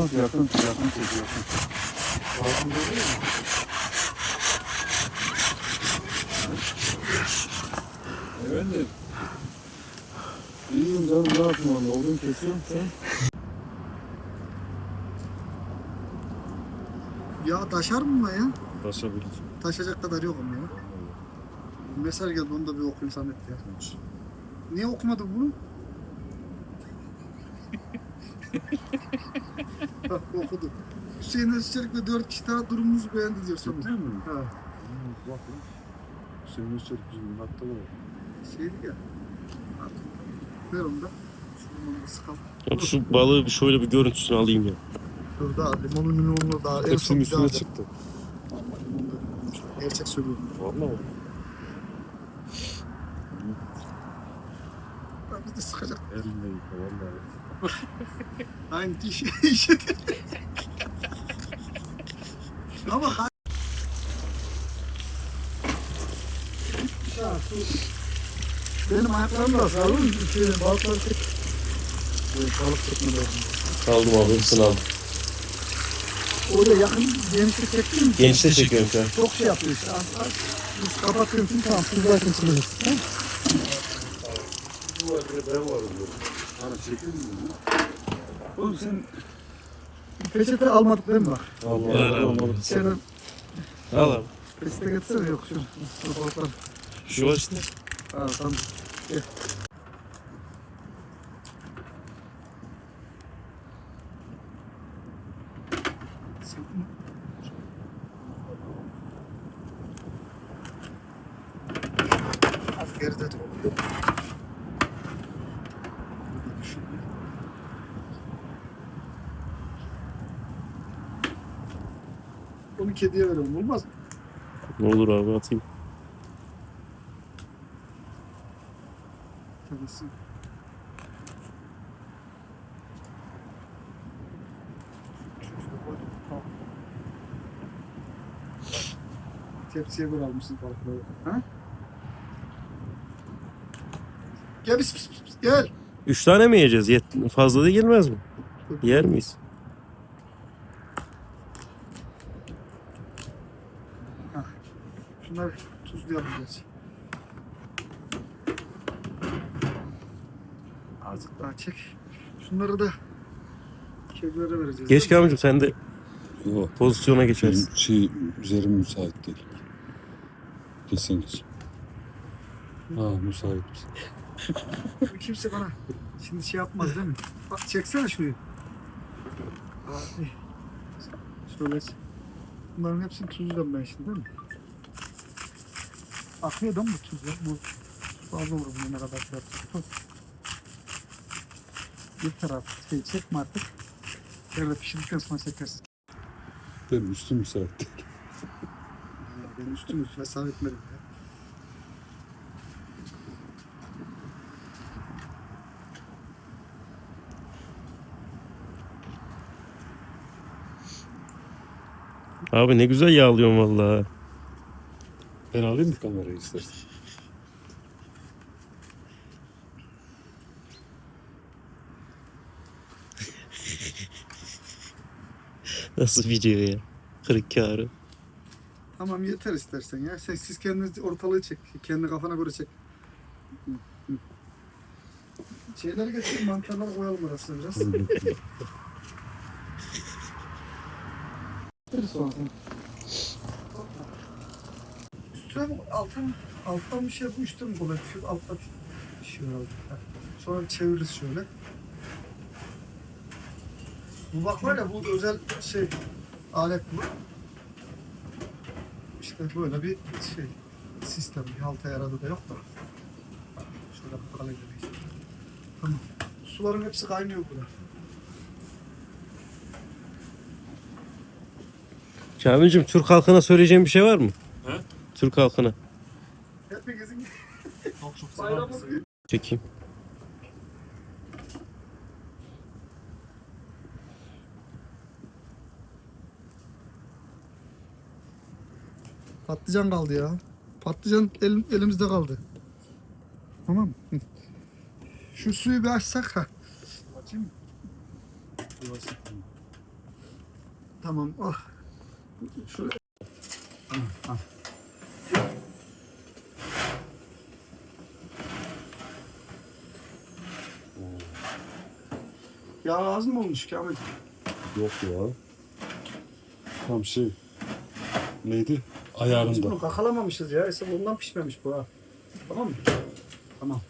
Yakın yakın yakın çek yakın. Yakın görüyor musun? Efendim. İyiyim canım ne yapayım valla odun kesiyorum sen. Ya taşar mı lan ya? Taşabilir. Taşacak kadar yokum ya. Mesaj geldi onu da bir okuyayım Samet ya. Niye okumadın bunu? Bak okudu. Hüseyin Özçelik'le dört kişi daha durumumuzu beğendi diyor Samet. Ciddi mi? Ha, Bakın. Senin içerik bizim hatta var. şeydi ya. Ver onu da. Şunu da sıkalım. Şu balığı bir şöyle bir görüntüsünü alayım ya. Dur daha limonun limonunu daha en son Hepsinin bir üstüne çıktı. Gerçek söylüyorum. Valla. Ya Biz de sıkacak. Elinle yıka valla. İşe işe. Ama Benim ayaklarım da sağ olun. Şey, balıkları tek. Böyle balık çekme lazım. Aldım abi aldım. Orada yakın genişte çektin mi? Gençte çekiyorum şu an. Çok şey yapıyor işte. Az, az. Biz kapatıyorsun tamam. Siz zaten çıkıyorsun. Var? Oğlum sen... Peçete almadık değil mi bak? Allah Senin Al abi. peçete getirsene yok şu. Şu balıklar. Şu var işte. Ha tamam. Gel. Az geride dur. Onu kediye verelim olmaz mı? Ne olur abi atayım. Kendisi. Tepsiye göre almışsın balıkları. Ha? Gel pis pis, pis, gel. Üç tane mi yiyeceğiz? Yet fazla da gelmez mi? Yer miyiz? Şunları tuzlu yapacağız. Azıcık daha çek. Şunları da kedilere vereceğiz. Geç değil mi? Kamil'cim sen de Yok. pozisyona geçersin. Benim şey üzerim müsait değil. Kesin geç. Ha müsait. Bu kimse bana şimdi şey yapmaz değil mi? Bak çeksene şurayı. Abi. Şöyle. Bunların hepsini tuzlayacağım ben şimdi değil mi? Akıyor değil mi bu tuz ya? Bu fazla olur bunu ne kadar şey yapacak. Bir taraf şey çekme artık. Şöyle pişirdikten sonra çekersin. Benim üstüm müsait değil. Ben üstümü hesap etmedim ya. Abi ne güzel yağlıyorsun vallahi. Ben alayım mı kamerayı istersen? Nasıl video ya? Kırık kağrı. Tamam yeter istersen ya. Sen, siz kendiniz ortalığı çek. Kendi kafana göre çek. Şeyleri getir, mantarları koyalım arasına biraz. Sonra. Üstüne mi, alttan, alttan bir şey mi kolay? Şu altta bir şey var. Ha. Sonra çeviririz şöyle. Bu bak var ya bu özel şey alet bu. İşte böyle bir şey sistem. Bir halta yaradı da yok da. Şöyle bakalım dedik. Tamam. Suların hepsi kaynıyor burada. Kamil'cim Türk halkına söyleyeceğim bir şey var mı? He? Türk halkına. Hepinizin Çok çok büyük. Çekeyim. Patlıcan kaldı ya. Patlıcan elim, elimizde kaldı. Tamam mı? Şu suyu bir açsak ha. Açayım mı? Tamam. Oh. Şöyle. Tamam. Al. Ya az mı olmuş Kamil? Yok ya. Tam şey. Neydi? Ayarında. Biz bunu kakalamamışız ya. Esas ondan pişmemiş bu ha. Tamam mı? Tamam.